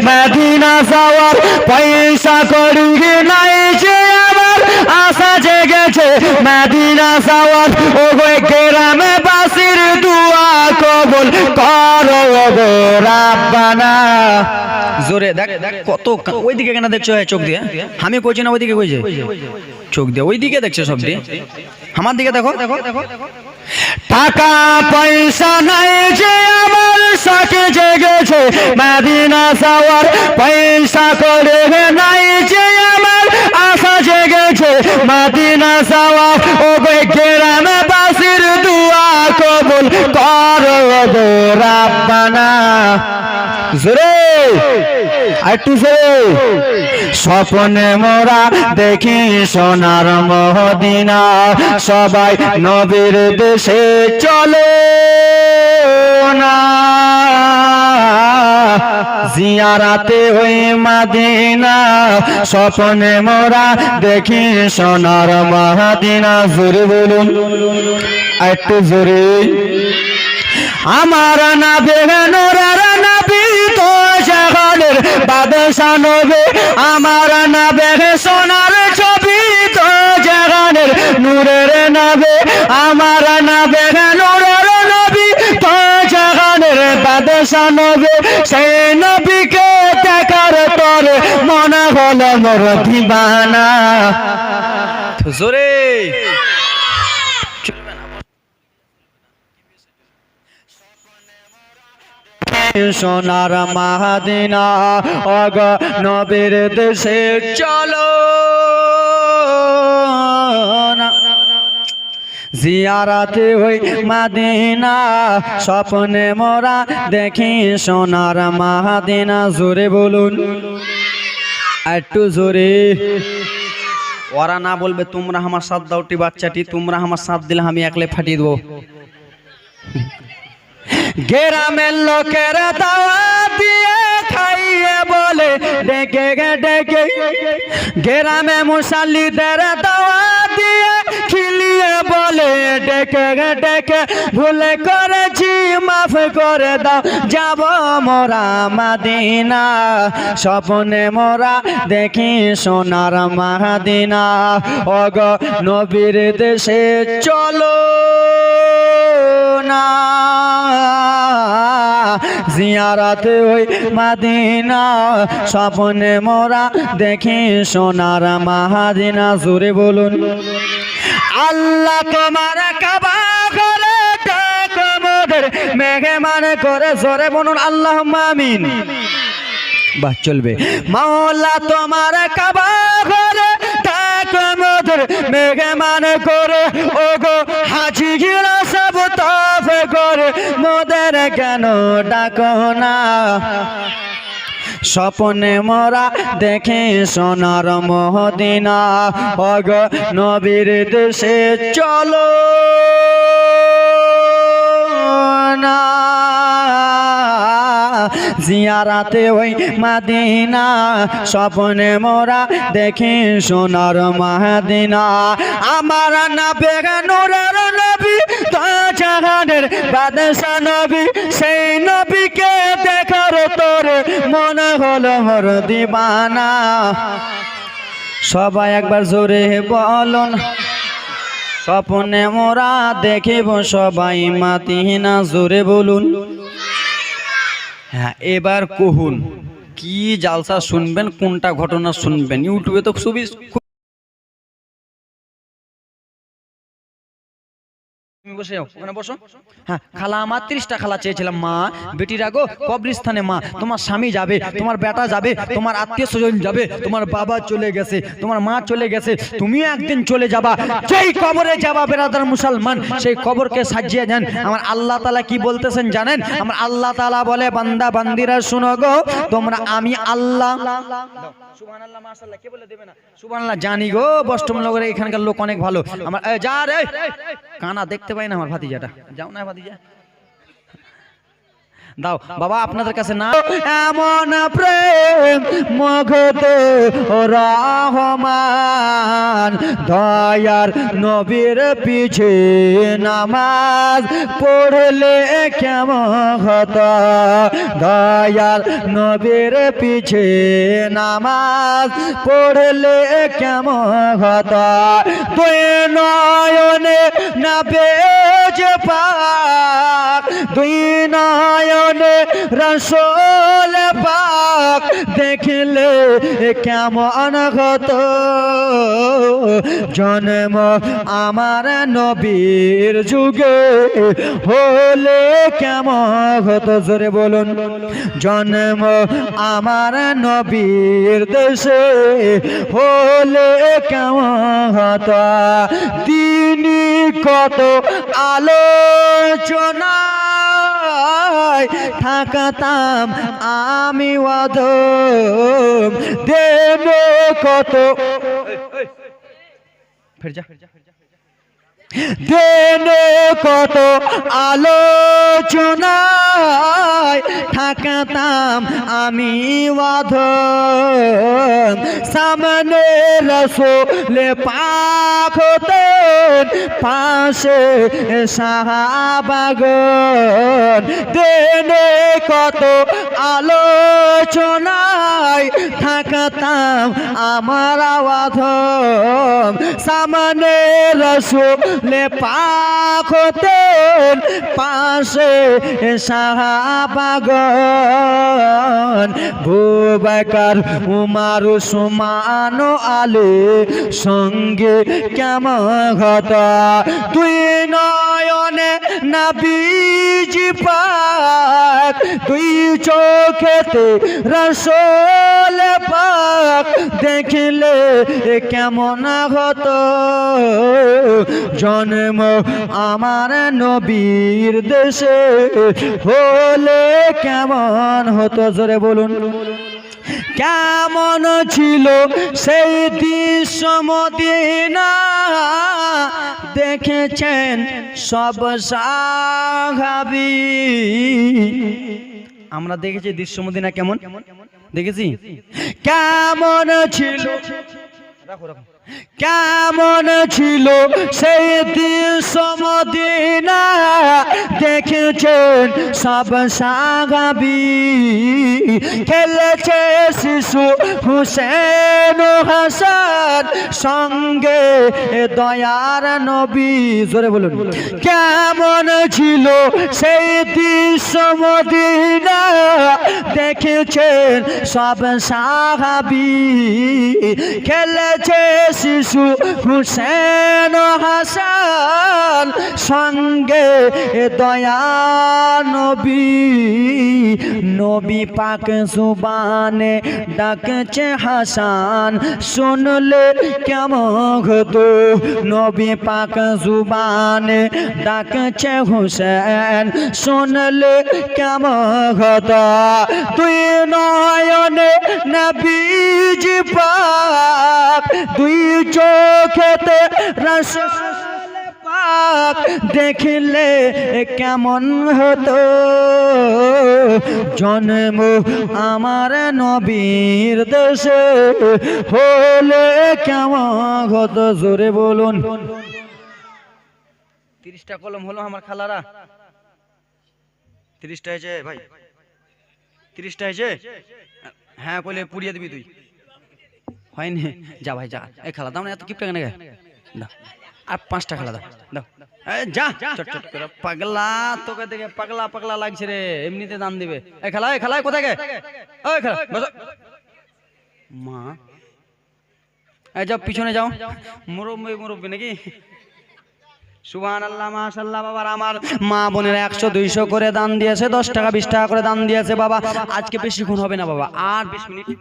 Medina যাওয়ার পয়সা করি নাই যে আমার আশা জেগেছে। মদিনা যাওয়ার ও গ্রামে বাসির দুয়া কবুল করো রাব্বানা। জোরে দেখ কত কা- ওইদিকে কেন দেখছ? হ্যাঁ, চোখ দিয়ে। আমি কইছি না ওইদিকে কইছে? চোখ দিয়ে। ওইদিকে দেখছে সব দিয়ে। আমার দিকে দেখো দেখো দেখো। টাকা পয়সা নাই যে আমার সাথে জেগেছে। মদিনা যাওয়ার পয়সা করে নাই যে আমার আশা জেগেছে। মদিনা যাওয়া ও গ্রামে বাসির দুয়া কবুল করো রাব্বানা। জোরে একটু জোরে। স্বপ্নে মোরা দেখি সোনার মহদিনা। সবাই নবীর দেশে চলে না। জিয়ারাতে ওই মাদিনা, স্বপ্নে মোরা দেখি সোনার মহাদিনা। জোরে বলুন, একটু জোরে। আমার না বেগানোর বাদশা নবে আমার না বেগে সোনার ছবি তো জাগানের নূরের নবে আমার না বেগানোর নবী তো জাগানের বাদশা নবে সেই নবীকে দেখার তোর মনে হলো মোর দিবানা। জোরে। সোনার মাহাদিনা অগ নবীর দেশে চলো। জিয়ারাতে হই মাদিনা, স্বপ্নে মোরা দেখি সোনার মাহাদিনা, জোরে বলুন। একটু জোরে। ওরা না বলবে, তোমরা আমার সাথ দাওটি বাচ্চাটি, তোমরা আমার সাথ দিলে আমি একলে ফাটিয়ে দেবো। গ্রামের লোকের দাওয়া দিয়ে খাইয়ে বলে, ডেকে গে, ডেকে গ্রামে মুসাল্লিদের দাওয়া দিয়ে খিলিয়ে বলে, ডেকে ডেকে ভুলে করেছি, মাফ করে দাও। যাব মোরা মাদিনা, স্বপ্নে মোরা দেখি সোনার মাদিনা। অগ নবীর দেশে চলো। জিয়ারাতে ওই মাদিনা, স্বপ্নে মোরা দেখি সোনার মাহাদিনা জুড়ে বলুন। আল্লাহ তোমার কাবা মেঘে মানে করে জোরে বলুন আল্লাহ মামিন বাহ, চলবে। মাওলা তোমার কাবা করে ডাকো, মোদের মেঘে মানে করে ও মোদের কেন ডাকো না? স্বপনে মরা দেখে সোনার মহদিনা। অগ নবীর দেশে চলো। জিয়ারাতে ওই মাদিনা, স্বপ্নে মোরা দেখি সোনার মাদিনা। আমার না বেগানোর নবী জাহানের বাদশা নবী, সেই নবীকে দেখার তোর মনে হলো মোর দিবানা। সবাই একবার জোরে বলুন, স্বপ্নে মোরা দেখিব সবাই মাতিনা জোরে বলুন। হ্যাঁ এবার কহুন। কি জালসা শুনবেন কোনটা ঘটনা শুনবেন? ইউটিউবে তো খুবই বসে যাও, ওখানে বসো। হ্যাঁ খালা আমার ত্রিশটা খালা চেয়েছিলাম, মা বেটিরা গো কবরস্থানে মা, তোমার স্বামী যাবে, তোমার বেটা যাবে, তোমার আত্মীয় স্বজন যাবে, তোমার বাবা চলে গেছে, তোমার মা চলে গেছে, তুমিও একদিন চলে যাবা। যেই কবরে যাবা, বেরাদার মুসলমান, সেই কবরকে সাজিয়ে যান আমার আল্লাহ তালা কি বলতেছেন জানেন? আমার আল্লাহ তালা বলে, বান্দা, বান্দিরা, শুনো গো, তোমরা আমি আল্লাহ। সুবহানাল্লাহ, মাশাআল্লাহ, কে বলে দেবে না? সুবহানাল্লাহ, জানি গো বষ্টমনগরে এখানকার লোক অনেক ভালো। আমার যা রে কানা দেখতে পাই না আমার ভাতিজাটা যাও না ভাতিজা দাও, বাবা, আপনাদের কাছে না এমন প্রেম মগত রহমান, দয়ার নবীর পিছে নামাজ পড়লে কেমন হত? দয়ার নবীর পিছে নামাজ পড়লে কেমন হত? তুই নয়নে না বেজে পাক, দুই নয়নে রসোল পাক দেখলে কেমন হতো? জন্ম আমার নবীর যুগে হলে কেমন হতো? জোরে বলুন। জন্ম আমার নবীর দেশে হলে কেমন হতো? তিনি কত আলোচনায় থাকতাম আমি ওয়াদ দেব কত ফের যা দেনে কত আলোচনায় থাকতাম আমি ওয়াদ সামনে রসোলে হতেন পাশে সাহাবাগন দেনে কত আলোচনায় থাকতাম, আমার আওয়াধ সামনে রসুলে পাক হতেন, পাশে সাহাবাগন ভুবাকার উমার সুমান আলে সঙ্গে কেমন হতা? তুই নয়নে না বীজ পাক তুই চোখেতে রসোল পাক। দেখলে কেমন হত জন্ম আমার নবীর দেশে হলে কেমন হতো? জোরে বলুন। কেমন ছিল সেই দৃশ্য মদিনা দেখেছেন সব সাহাবি। আমরা দেখেছি দৃশ্য মদিনা কেমন? দেখেছি? কেমন ছিল কেমন ছিল সেই দিন সমদিনা? দেখেছেন সব সাগাবি। খেলেছে শিশু হুসেন হাসান? সঙ্গে দয়ার নবী, জোরে বলুন। কেমন ছিল সেই দৃশ্য মদিনা? দেখেছেন সব সাহাবি। খেলেছে শিশু হুসেন হাসান। সঙ্গে দয়া নবী। নবী পাক জুবানে ডাকছে হাসান। শুনলে কেমন হতো? নবী পাক জুবানে ডাকছে হুসেন, শুনলে কেমন তুই নয়নে নবীজ পাক দুই চোখেতে রস দেখলে কেমন হতো? জন্ম আমার নবীর দেশে হলে কেমন হতো? জোরে বলুন। তিরিশটা কলম হলো আমার খালারা। তিরিশটা হয়েছে, ভাই। তিরিশটা হয়েছে? হ্যাঁ কইলে পুড়িয়ে দিবি তুই। হয়নি। যা ভাই, যা। এই খালা না, এত কিপটা কেন দাও। আর পাঁচটা খালা দাও। যাও, পিছনে যাও। নাকি? আল্লাহ আমার মা বোনের একশো, দুইশো করে দান দিয়েছে, দশ টাকা, বিশ টাকা করে দান দিয়েছে, বাবা। আজকে বেশিক্ষণ হবে না, বাবা। আর বিশ মিনিট।